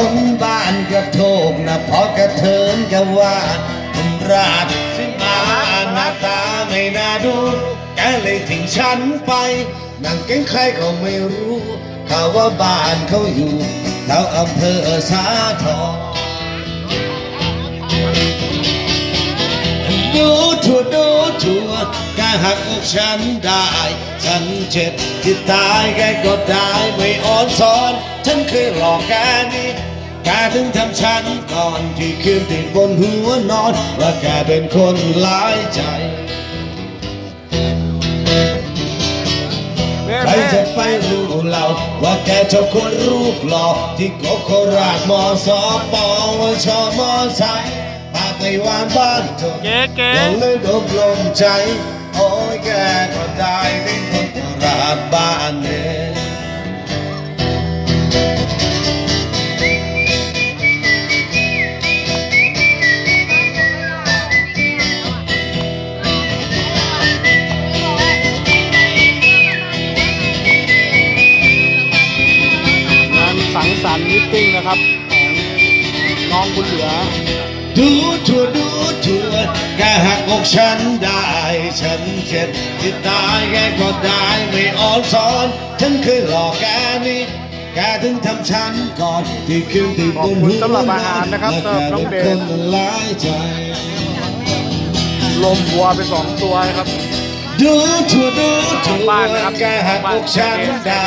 คนบ้านกระโทกนะพอกระเทินก็ว่าคุณราชซึ่งมาหน้าตาไม่น่าดูแกเลยทิ้งฉันไปนั่งเก่งใครก็ไม่รู้ข่าวว่าบ้านเขาอยู่แถวอำเภอสาทรดูทัวดูทั่วแกหักอกฉันได้ ฉันเจ็บที่ตายแกก็ได้ไม่อ่อนสอน ฉันเคยหลอกแกนี่ กถึงทำฉันก่อนที่คืนติดบนหัวนอน ว่าแกเป็นคนหลายใจใครจะไปรู้เราว่าแกชอบคนรูปหล่อที่โกโคราชมอสอปอว่าชอบมอไซค์ปากไม่หวานบ้านจนเก๋เก๋ยังเลยดบลมใจ โอ้ยแกก็ได้ที่คนโคราชบ้านเนี่ย สังสรรค์มิทติ้งนะครับของน้องบุญเหลือ ดูทั่วดูทั่วแกหักอกฉันได้ ฉันเจ็บที่ตายแกก็ได้ไม่อ่อนสอน ฉันเคยหลอกแกนี่แกถึงทำฉันก่อนที่คืนที่บนขอบคุณสำหรับอาหารนะครับและสำหรับน้องเดชแกเป็นคนหลายใจลมวัวไปสองตัวนะครับ ดูทั่วดูทั่วบ้านนะครับแกหักอกฉันได้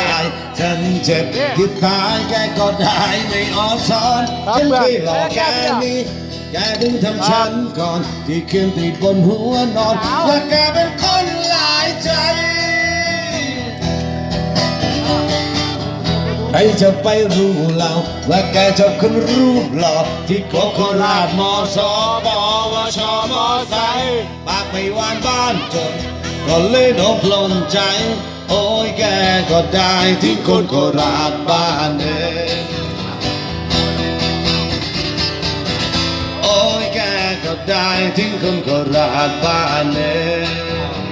ฉันเจ็บที่ตายแกก็ได้ไม่อ่อนสอนครับฉันเพื่อนเคยหลอกแกนี่แกถึงทำฉันก่อนที่คืนติดบนหัวนอนว่าแกเป็นคนหลายใจใครจะไปรู้เราว่าแกชอบคนรูปหล่อที่โกโคราชมอสอบอวชมอไซค์ปากไม่หวานบ้านจน ก็เลยโดนปลนใจ โอ้ยแกก็ได้ที่คนโคราชบ้านเองโอ้ยแกก็ได้ที่คนโคราชบ้านเอง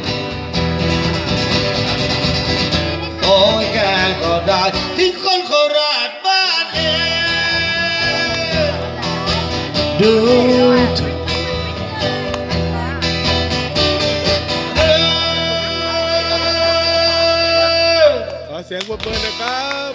โอ้ยแกก็ได้ที่คนโคราชบ้านเองดู เสียงปรบมือนะครับ